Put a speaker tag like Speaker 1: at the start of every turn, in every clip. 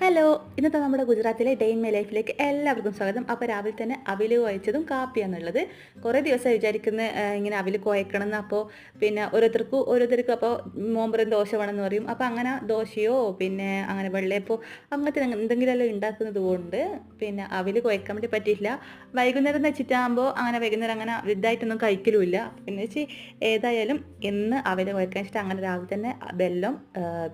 Speaker 1: Hello ഇന്നത്തെ നമ്മുടെ ഗുജറാത്തിലെ ഡേ മൈ ലൈഫിലേക്ക് എല്ലാവർക്കും സ്വാഗതം. അപ്പോൾ രാവിലെ തന്നെ അവിൽ കുഴച്ചതും കാപ്പിയാന്നുള്ളത് കുറേ ദിവസം വിചാരിക്കുന്ന ഇങ്ങനെ അവിൽ കോയക്കണം എന്ന് അപ്പോൾ പിന്നെ ഓരോരുത്തർക്കും ഓരോരുത്തർക്കും അപ്പോൾ മോമ്പറും ദോശ വേണമെന്ന് പറയും. അപ്പോൾ അങ്ങനെ ദോശയോ പിന്നെ അങ്ങനെ വെള്ളയപ്പോ അങ്ങനത്തെ എന്തെങ്കിലുമല്ലോ ഉണ്ടാക്കുന്നത് കൊണ്ട് പിന്നെ അവിൽ കോയക്കാൻ വേണ്ടി പറ്റിയില്ല വൈകുന്നേരം എന്ന് വെച്ചിട്ടാകുമ്പോൾ അങ്ങനെ വൈകുന്നേരം അങ്ങനെ ഇതായിട്ടൊന്നും കഴിക്കലുമില്ല. പിന്നെ വെച്ച് ഏതായാലും ഇന്ന് അവിൽ കോയക്കാൻ വെച്ചിട്ട് അങ്ങനെ രാവിലെ തന്നെ വെല്ലം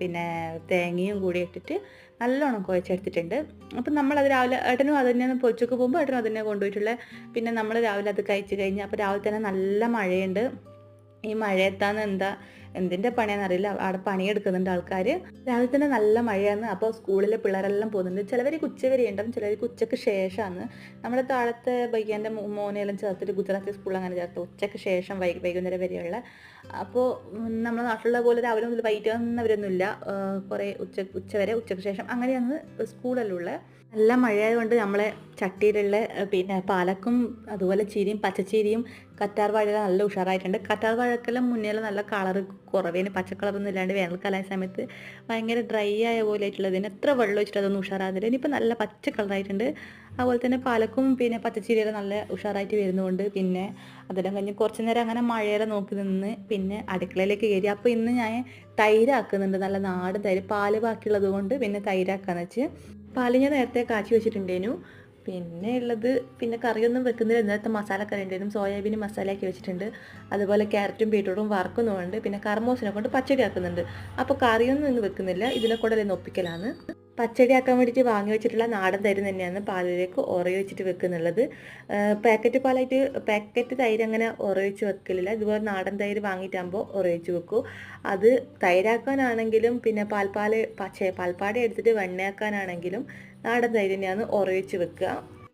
Speaker 1: പിന്നെ തേങ്ങയും കൂടി ഇട്ടിട്ട് നല്ലോണം കുഴച്ചെടുത്തിട്ടുണ്ട്. അപ്പം നമ്മളത് രാവിലെ ഏട്ടനും അത് തന്നെ പൊച്ചൊക്കെ പോകുമ്പോൾ ഏട്ടനും അത് തന്നെ കൊണ്ടുപോയിട്ടുള്ള. പിന്നെ നമ്മൾ രാവിലെ അത് കഴിച്ച് കഴിഞ്ഞ് അപ്പോൾ രാവിലെ തന്നെ നല്ല മഴയുണ്ട്. ഈ മഴയത്താന്ന് എന്താ എന്തിന്റെ പണിയാണെന്നറിയില്ല അവിടെ പണിയെടുക്കുന്നുണ്ട് ആൾക്കാർ രാവിലെ തന്നെ നല്ല മഴയാണ്. അപ്പോൾ സ്കൂളിലെ പിള്ളേരെല്ലാം പോകുന്നുണ്ട്. ചിലവർക്ക് ഉച്ച വരെ ഉണ്ടാവും ചിലവർക്ക് ഉച്ചയ്ക്ക് ശേഷമാണ് നമ്മുടെ താഴത്തെ ബയ്യാന്റെ മോനെല്ലാം ചേർത്തിട്ട് ഗുജറാത്തി സ്കൂളിൽ അങ്ങനെ ചേർത്ത് ഉച്ചയ്ക്ക് ശേഷം വൈ വൈകുന്നേരം വരെയുള്ള. അപ്പോൾ നമ്മുടെ നാട്ടിലുള്ള പോലെ രാവിലെ മുതൽ വൈകിട്ട് വന്നവരൊന്നുമില്ല കുറേ ഉച്ച ഉച്ച വരെ ഉച്ചയ്ക്ക് ശേഷം അങ്ങനെയാണ് സ്കൂളെല്ലാം ഉള്ളത് നല്ല മഴയായതുകൊണ്ട് നമ്മളെ ചട്ടിയിലുള്ള പിന്നെ പാലക്കും അതുപോലെ ചീരിയും പച്ചച്ചീരിയും കറ്റാർ വാഴ നല്ല ഉഷാറായിട്ടുണ്ട്. കറ്റാർ വാഴക്കെല്ലാം മുന്നേ നല്ല കളറ് കുറവേന് പച്ചക്കളറൊന്നും ഇല്ലാണ്ട് വേനൽക്കാലായ സമയത്ത് ഭയങ്കര ഡ്രൈ ആയ പോലെ ആയിട്ടുള്ളതിന് എത്ര വെള്ളം വെച്ചിട്ട് അതൊന്നും ഉഷാറാകുന്നില്ല. ഇനിയിപ്പോൾ നല്ല പച്ച കളറായിട്ടുണ്ട്. അതുപോലെ തന്നെ പാലക്കും പിന്നെ പച്ചച്ചീരിയെല്ലാം നല്ല ഉഷാറായിട്ട് വരുന്നുണ്ട്. പിന്നെ അതെല്ലാം കഴിഞ്ഞ് കുറച്ച് നേരം അങ്ങനെ മഴയെല്ലാം നോക്കി നിന്ന് പിന്നെ അടുക്കളയിലേക്ക് കയറി. അപ്പോൾ ഇന്ന് ഞാൻ തൈരാക്കുന്നുണ്ട് നല്ല നാടൻ തൈര്. പാൽ ബാക്കിയുള്ളത് കൊണ്ട് പിന്നെ തൈരാക്കാന്ന് വെച്ച്. പാൽ ഞാൻ നേരത്തെ കാച്ചി വെച്ചിട്ടുണ്ടേനു. പിന്നെ ഉള്ളത് പിന്നെ കറിയൊന്നും വെക്കുന്നില്ല. ഇന്നലത്തെ മസാലക്കറി ഉണ്ടായിരുന്നു. സോയാബീൻ മസാലയാക്കി വെച്ചിട്ടുണ്ട്. അതുപോലെ ക്യാരറ്റും ബീട്രൂട്ടും വറക്കുന്നുമുണ്ട് പിന്നെ കർമോസിനെ കൊണ്ട് പച്ചടി ആക്കുന്നുണ്ട്. അപ്പോൾ കറിയൊന്നും ഇന്ന് വെക്കുന്നില്ല. ഇതിനെ കൂടെ ഒപ്പിക്കലാണ്. പച്ചടി ആക്കാൻ വേണ്ടിയിട്ട് വാങ്ങി വെച്ചിട്ടുള്ള നാടൻ തൈര് തന്നെയാണ് പാലിലേക്ക് ഉറയൊഴിച്ചിട്ട് വെക്കുന്നുള്ളത് പാക്കറ്റ് പാലായിട്ട് പാക്കറ്റ് തൈര് അങ്ങനെ ഉറയൊഴിച്ച് വെക്കലില്ല. ഇതുപോലെ നാടൻ തൈര് വാങ്ങിയിട്ടാകുമ്പോൾ ഉറയൊഴിച്ച് വെക്കും. അത് തൈരാക്കാനാണെങ്കിലും പിന്നെ പാൽപ്പാൽ പച്ച പാൽപ്പാട എടുത്തിട്ട് വെണ്ണയാക്കാനാണെങ്കിലും നാടൻ തൈര് തന്നെയാണ് ഉറയൊഴിച്ച് വെക്കുക.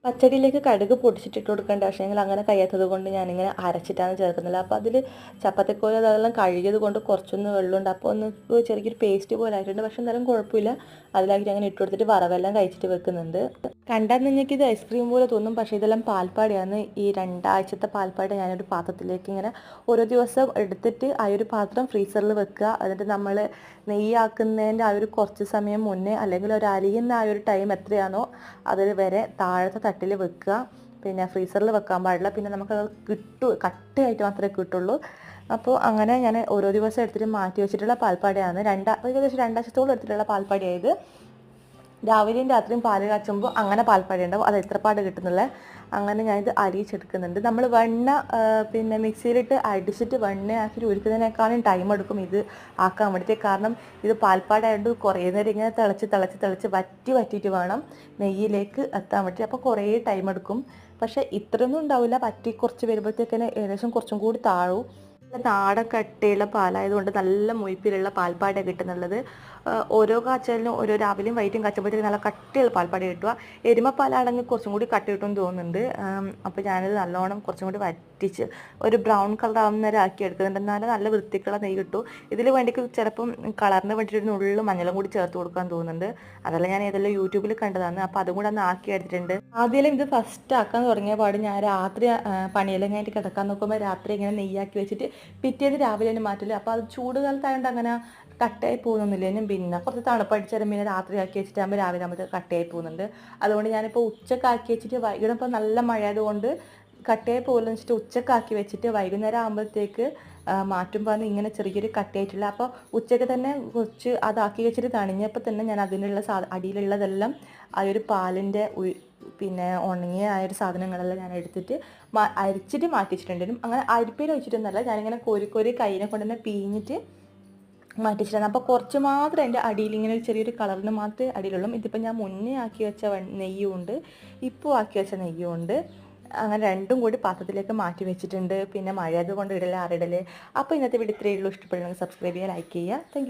Speaker 1: പച്ചടിയിലേക്ക് കടുക് പൊടിച്ചിട്ടിട്ട് കൊടുക്കേണ്ട പക്ഷേങ്കിൽ അങ്ങനെ കഴിയാത്തത് കൊണ്ട് ഞാനിങ്ങനെ അരച്ചിട്ടാണ് ചേർക്കുന്നില്ല അപ്പോൾ അതിൽ ചപ്പത്തിക്കോല അതെല്ലാം കഴുകിയത് കൊണ്ട് കുറച്ചൊന്ന് വെള്ളമുണ്ട്. അപ്പോൾ ഒന്ന് ചെറിയൊരു പേസ്റ്റ് പോലെ ആയിട്ടുണ്ട്. പക്ഷെ എന്നാലും കുഴപ്പമില്ല. അതിലാക്കി അങ്ങനെ ഇട്ട് കൊടുത്തിട്ട് വറവെല്ലാം കഴിച്ചിട്ട് വെക്കുന്നുണ്ട്. കണ്ടാൽ നിങ്ങൾക്ക് ഇത് ഐസ്ക്രീം പോലെ തോന്നും. പക്ഷേ ഇതെല്ലാം പാൽപ്പാടിയാണ്. ഈ രണ്ടാഴ്ചത്തെ പാൽപ്പാടി ഞാനൊരു പാത്രത്തിലേക്ക് ഇങ്ങനെ ഓരോ ദിവസം എടുത്തിട്ട് ആ ഒരു പാത്രം ഫ്രീസറിൽ വെക്കുക. എന്നിട്ട് നമ്മൾ നെയ്യാക്കുന്നതിന്റെ ആ ഒരു കുറച്ച് സമയം മുന്നേ അല്ലെങ്കിൽ ഒരു അരിയുന്ന ആ ഒരു ടൈം എത്രയാണോ അതിൽ വരെ താഴത്തെ തട്ടിൽ വെക്കുക. പിന്നെ ഫ്രീസറിൽ വെക്കാൻ പാടില്ല. പിന്നെ നമുക്ക് കിട്ടു കട്ടയായിട്ട് മാത്രമേ കിട്ടുള്ളൂ. അപ്പോൾ അങ്ങനെ ഞാൻ ഓരോ ദിവസം എടുത്തിട്ട് മാറ്റി വെച്ചിട്ടുള്ള പാൽപ്പാടിയാണ്. രണ്ടാ ഏകദേശം രണ്ടാഴ്ചത്തോളം എടുത്തിട്ടുള്ള പാൽപ്പാടിയായത് രാവിലെയും രാത്രിയും പാൽ കാച്ചുമ്പോൾ അങ്ങനെ പാൽപ്പാടി ഉണ്ടാവും അത് എത്ര പാട് കിട്ടുന്നില്ല അങ്ങനെ ഞാനിത് അരിയിച്ചെടുക്കുന്നുണ്ട്. നമ്മൾ വെണ്ണ പിന്നെ മിക്സിയിലിട്ട് അടിച്ചിട്ട് വെണ്ണ ആക്കി ഒരുക്കുന്നതിനേക്കാളും ടൈം എടുക്കും ഇത് ആക്കാൻ വേണ്ടിയിട്ട് കാരണം ഇത് പാൽപ്പാടായതുകൊണ്ട് കുറേ നേരം ഇങ്ങനെ തിളച്ച് തിളച്ച് തിളച്ച് വറ്റി വറ്റിയിട്ട് വേണം നെയ്യിലേക്ക് എത്താൻ വേണ്ടി അപ്പോൾ കുറേ ടൈം എടുക്കും. പക്ഷേ ഇത്രയൊന്നും ഉണ്ടാവില്ല. വറ്റി കുറച്ച് വരുമ്പോഴത്തേക്കിന് ഏകദേശം കുറച്ചും കൂടി താഴും. നാടൻ കട്ടിയുള്ള പാലായതുകൊണ്ട് നല്ല മൊയ്പ്പിലുള്ള പാൽപ്പാട കിട്ടുന്നുള്ളത്. ഓരോ കാച്ചലിനും ഓരോ രാവിലെയും വൈകിട്ടും കാച്ചുമ്പോഴത്തേക്ക് നല്ല കട്ടിയുള്ള പാൽപ്പാട കിട്ടുക. എരുമപ്പാലാണെങ്കിൽ കുറച്ചും കൂടി കട്ടി കിട്ടുമെന്ന് തോന്നുന്നുണ്ട്. അപ്പോൾ ഞാനത് നല്ലോണം കുറച്ചും കൂടി വറ്റിച്ച് ഒരു ബ്രൗൺ കളർ ആവുന്ന ആക്കി എടുക്കുന്നുണ്ട്. എന്നാലും നല്ല വൃത്തിക്കുള്ള നെയ്യ് കിട്ടും. ഇതിൽ വേണ്ടിക്ക് ചിലപ്പം കളറിന് വേണ്ടിയിട്ട് ഉള്ളിൽ മഞ്ഞളും കൂടി ചേർത്ത് കൊടുക്കാൻ തോന്നുന്നുണ്ട്. അതെല്ലാം ഞാൻ ഏതെല്ലാം യൂട്യൂബിൽ കണ്ടതാണ്. അപ്പോൾ അതും കൂടെ ഒന്ന് ആക്കി എടുത്തിട്ടുണ്ട്. ആദ്യം ഇത് ഫസ്റ്റ് ആക്കാൻ തുടങ്ങിയ പാട് ഞാൻ രാത്രി പണിയെല്ലാം കഴിഞ്ഞിട്ട് കിടക്കാൻ നോക്കുമ്പോൾ രാത്രി ഇങ്ങനെ നെയ്യാക്കി വെച്ചിട്ട് പിറ്റേന്ന് രാവിലെ തന്നെ മാറ്റില്ല അപ്പോൾ അത് ചൂട് കാലത്തായതുകൊണ്ട് അങ്ങനെ കട്ടയായി പോകുന്നില്ല പിന്നെ കുറച്ച് തണുപ്പടിച്ചാലും പിന്നെ രാത്രി ആക്കി വെച്ചിട്ടാകുമ്പോൾ രാവിലെ ആകുമ്പോൾ കട്ടയായി പോകുന്നുണ്ട്. അതുകൊണ്ട് ഞാനിപ്പോൾ ഉച്ചക്കാക്കി വെച്ചിട്ട് വൈകിട്ട് ഇപ്പോൾ നല്ല മഴ ആയതുകൊണ്ട് കട്ടയായി പോലെ വെച്ചിട്ട് ഉച്ചക്കാക്കി വെച്ചിട്ട് വൈകുന്നേരം ആകുമ്പോഴത്തേക്ക് മാറ്റുമ്പോൾ ഇങ്ങനെ ചെറിയൊരു കട്ടയായിട്ടുള്ള. അപ്പോൾ ഉച്ചയ്ക്ക് തന്നെ കുറച്ച് അതാക്കി വെച്ചിട്ട് തണിഞ്ഞപ്പോൾ തന്നെ ഞാൻ അതിനുള്ള സാ അടിയിലുള്ളതെല്ലാം ആ ഒരു പാലിന്റെ പിന്നെ ഉണങ്ങിയ ആ ഒരു സാധനങ്ങളെല്ലാം ഞാൻ എടുത്തിട്ട് അരിച്ചിട്ട് മാറ്റി അങ്ങനെ അരിപ്പയിൽ വെച്ചിട്ടൊന്നുമല്ല ഞാനിങ്ങനെ കോരി കോരി കൈനെ കൊണ്ട് തന്നെ പിഴിഞ്ഞിട്ട് മാറ്റിച്ചിട്ടുണ്ട് വെച്ചിട്ടാണ് അപ്പോൾ കുറച്ച് മാത്രം എന്റെ അടിയിൽ ഇങ്ങനെ ഒരു ചെറിയൊരു കളറിന് മാത്രമേ അടിയിലുള്ളൂ. ഇതിപ്പോൾ ഞാൻ മുന്നേ ആക്കി വെച്ച നെയ്യുമുണ്ട് ഇപ്പോൾ ആക്കി വെച്ച നെയ്യും ഉണ്ട് അങ്ങനെ രണ്ടും കൂടി പാത്രത്തിലേക്ക് മാറ്റി വെച്ചിട്ടുണ്ട്. പിന്നെ മഴ കൊണ്ട് ഇടൽ ആറിടൽ. അപ്പോൾ ഇന്നത്തെ വീഡിയോ ഇത്രയേ ഉള്ളൂ. ഇഷ്ടപ്പെടുന്നെങ്കിൽ സബ്സ്ക്രൈബ് ചെയ്യുക ലൈക്ക് ചെയ്യുക. താങ്ക്